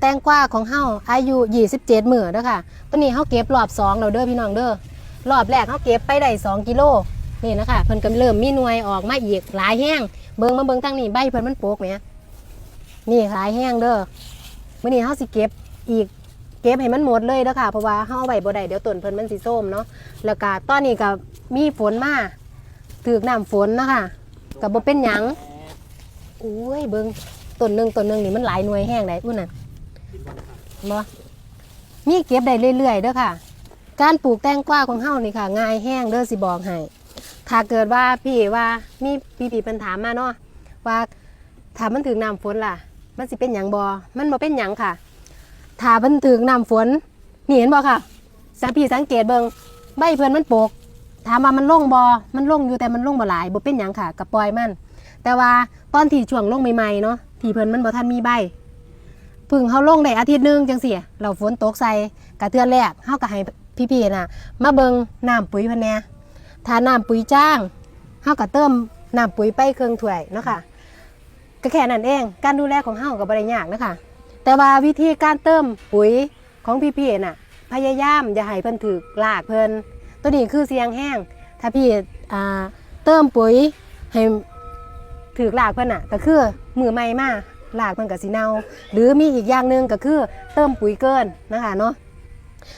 แตงกวาของเฮาอายุ 27 มื้อเด้อค่ะตัวนี้เฮาเก็บรอบ2แล้วเด้อพี่น้องเด้อรอบแรกเฮาเก็บไปได้2กิโลนี่นะคะเพิ่นก็เริ่มมีหน่วยออกมาอีกหลายแห้งเบิ่งมาเบิ่งทางนี้ใบเพิ่นมันโปกแหมนี่หลายแห้งเด้อมื้อนี้เฮาสิเก็บอีกเก็บให้มันหมดเลยเด้อค่ะเพราะว่าเฮาเอาไว้บ่ได้เดี๋ยวต้นเพิ่นมันสิส้มเนาะแล้วก็ตอนนี้ก็มีฝนมาถูกน้ำฝนนะคะก็บ่เป็นหยังโอ้ยเบิ่งต้นหนึงต้นหนึงนี่มันหลายหน่วยแห้งได้พุ่นน่ะ บ่มีเก็บได้เรื่อยๆเด้อค่ะ การปลูกแตงกวาของเฮานี่ค่ะ ง่ายแห้งเด้อสิบอกให้ถ้าเกิดว่าพี่ว่ามีพี่พี่เพิ่นถามมาเนาะว่าถ้ามันถึงน้ำฝนล่ะ มันสิเป็นหยังบ่มันบ่เป็นหยังค่ะถ้ามันถึงน้ำฝนนี่เห็นบ่ค่ะสังพี่สังเกตเบิงใบเพิ่นมันโปก ถามว่ามันลงบ่มันลงอยู่แต่มันลงบ่หลายบ่เป็นหยังค่ะก็ปล่อยมัน แต่ว่าตอนที่ช่วงลงใหม่ๆเนาะที่เพิ่นมันบ่ทันมีใบ พึ่งเขาลงได้อาทิตย์หนึงจังสิเราฝนตกใส่กะเทือนแรกเฮาก็ให้พี่ๆน่ะ มาเบิงน้ำปุ๋ยพันแน่ถ้าน้ำปุ๋ยจ้างเฮาก็เติมน้ำปุ๋ยไปเครื่องถ้วยเนาะค่ะก็แค่นั้นเองการดูแลของเฮาก็บ่ได้ยากนะคะแต่ว่าวิธีการเติมปุ๋ยของพี่ๆน่ะ พยายามอย่าให้เพิ่นถึกลากเพิ่นตัวนี้คือเสียงแห้ง ถ้าพี่อ่าเติมปุ๋ยให้ถึกลากเพิ่นน่ะก็คือมือใหม่มา ลากเพิ่นก็สิเน่าหรือมีอีกอย่างหนึ่งก็คือเติมปุ๋ยเกินนะคะเนาะ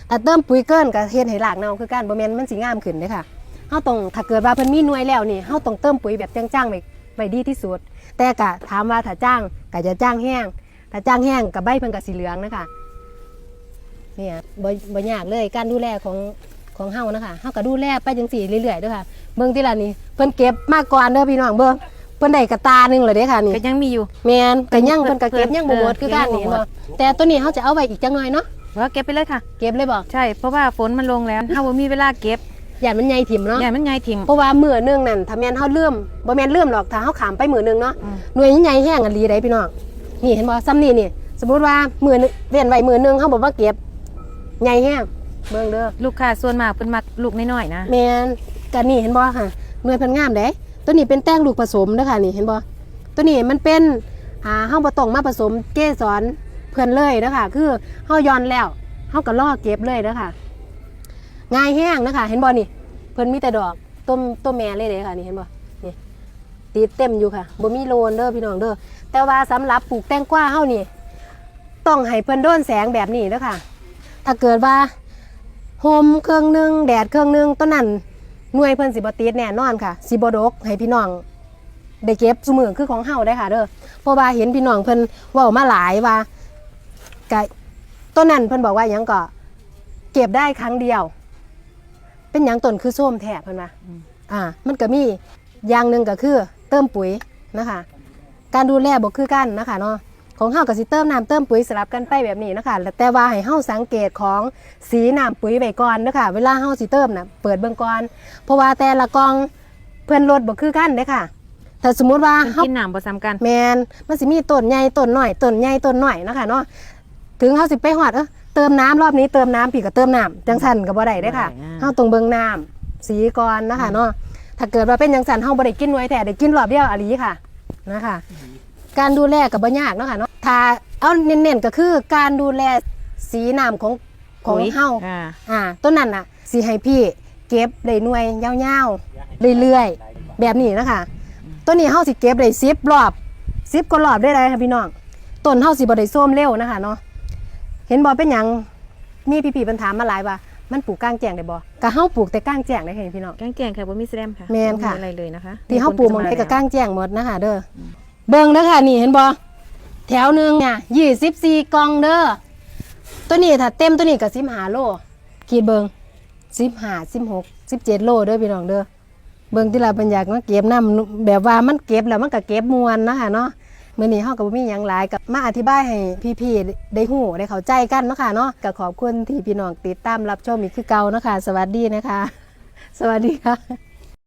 แต่เติมปุ๋ยเกินก็เฮ็ดให้รากเน่าคือการบ่แม่นมันสิงามขึ้นเด้ค่ะเฮาต้องถ้าเกิดว่าเพิ่นมีหน่วยแล้วนี่เฮาต้องเติมปุ๋ยแบบจ้างๆไว้ไว้ดีที่สุด แต่ก็ถามว่าถ้าจ้างก็จะจ้างแห้งถ้าจ้างแห้งก็ใบเพิ่นก็สีเหลืองนะคะเนี่ยบ่บ่ยากเลยการดูแลของของเฮานะคะเฮาก็ดูแลไปจังซี่เรื่อยๆด้อค่ะเบิ่งทีละนี่เพิ่นเก็บมาก่อนเด้อพี่น้องเบิ่ง เพิ่นได้กระตาหนึงเลยเด้อค่ะนี่ก็ยังมีอยู่ แมนก็ยังเพิ่เพิ่นนก็เก็บยังบ่หมดคือกันเก็บนี่ยังบ่หมบ่ดแต่ตัวนี้เขาจะเอาไว้อีกจังหน่อยเนาะว่าเก็บไปเลยค่ะ เก็บเลยบ่ใช่ เพราะว่าฝนมันลงแล้วเฮาบ่มีเวลาเก็บอย่ามันใหญ่ถิ่มเนาะ อย่ามันง่ายทิ่ม เพราะว่ามื้อหนึงนั่นถ้าแม่นเฮาลืมบ่แม่นลืมหรอกถ้าเฮาขามไปมื้อหนึงเนาะอืม หน่วยใหญ่แห้งอันลีได้พี่น้องนี่เห็นบ่ซ้ำนี่นี่สมมุติว่ามื้อนึงเว้นไว้มื้อหนึงเฮาบ่มาเก็บใหญ่แห้งเบิ่งเด้อ ลูกค้าส่วนมากเพิ่นมักลูกน้อยๆนะ แม่นก็นี่เห็นบ่ค่ะหน่วยเพิ่นงามเด้ ตัวนี้เป็นแต้งลูกผสมเด้อค่ะนี่เห็นบ่ตัวนี้มันเป็นอ่าเฮาบ่ต้องมาผสมเกสรเพิ่นเลยเด้อค่ะคือเฮาย้อนแล้วเฮาก็รอเก็บเลยเด้อค่ะง่ายแห้งนะคะ เห็นบ่นี่ เพิ่นมีแต่ดอกต้มต้มแม่เลยเด้ค่ะนี่เห็นบ่นี่ติดเต็มอยู่ค่ะบ่มีโลนเด้อพี่น้องเด้อแต่ว่าสำหรับปลูกแตงกวาเฮานี่ต้องให้เพิ่นโดนแสงแบบนี้เด้อค่ะถ้าเกิดว่าโฮมเครื่องหนึงแดดเครื่องหนึงต้นนั้น หน่วยเพิ่นสิบ่ติดแน่นอนค่ะสิบ่ดกให้พี่น้องได้เก็บซุมือคือของเฮาได้ค่ะเด้อเพราะว่าเห็นพี่น้องเพิ่นเว้ามาหลายว่าก็ต้นนั้นเพิ่นบอกว่ายังก็เก็บได้ครั้งเดียว เป็นหยังต้นคือส้มแท้เพิ่นว่าอ่า มันก็มีอย่างหนึ่งก็คือ เติมปุ๋ยนะคะ การดูแลบ่คือกันนะคะเนาะ ของเฮาก็สิเติมน้ำเติมปุ๋ยสลับกันไปแบบนี้นะคะแล้วแต่ว่าให้เฮาสังเกตของสีน้ำปุ๋ยไว้ก่อนนะคะเวลาเฮาสิเติมน่ะเปิดเบิ่งก่อนเพราะว่าแต่ละกล่องเพิ่นลดบ่คือกันเด้อค่ะถ้าสมมุติว่าเพิ่นเฮากินน้ำบ่ซ้ำกันแมนมันสิมีต้นใหญ่ต้นน้อยต้นใหญ่ต้นน้อยนะคะเนาะถึงเฮาสิไปฮอดเออเติมน้ำรอบนี้เติมน้ำพี่ก็เติมน้ำจังซั่นก็บ่ได้เด้อค่ะบ่ได้อ่าเฮาต้องเบิ่งน้ำสีก่อนนะคะเนาะถ้าเกิดว่าเป็นจังซั่นเฮาบ่ได้กินหน่วยแต่ได้กินรอบเดียวอะลีค่ะนะคะ การดูแลก็บ่ยากเนาะค่ะเนาะถ้าเอาเน้นๆก็คือการดูแลสีน้ำของของปุ๋ยเฮาอ่าอ่าต้นนั้นน่ะสิให้พี่เก็บได้หน่วยยาวๆเรื่อยๆแบบนี้นะคะต้นนี้เฮาสิเก็บได้สิบรอบสิบก็รอบได้เลยค่ะพี่น้องต้นเฮาสิบ่ได้ส้มเร็วนะคะเนาะเห็นบ่เป็นหยังมีพี่ๆเพิ่นถามมาหลายว่ามันปลูกกลางแจ้งได้บ่ก็เฮาปลูกแต่กลางแจ้งได้ค่ะพี่น้องแกงแกงค่ะบ่มีแสลมค่ะแม่นค่ะบ่อะไรเลยนะคะ ที่เฮาปลูกหมองใดก็กลางแจ้งหมดนะคะเด้ออ เบิ่งเด้อค่ะนี่เห็นบ่แถวหนึ่งเนี่ย24กล่องเด้อตัวนี้ถ้าเต็มตัวนี้ก็15โลคิดเบิ่ง15 16 17โลเด้อพี่น้องเด้อเบิ่งที่ลาเปัญญากมาเก็บน้ำแบบว่ามันเก็บแล้วมันก็เก็บมวนนะคะเนาะเมื้อนี้เฮาก็บ่มีหยังหลายกับมาอธิบายให้พี่ๆได้ฮู้ได้เข้าใจกันเนาะค่ะเนาะก็ขอบคุณที่พี่น้องติดตามรับชมอีกคือเก่าเนาะค่ะสวัสดีนะคะ สวัสดีค่ะ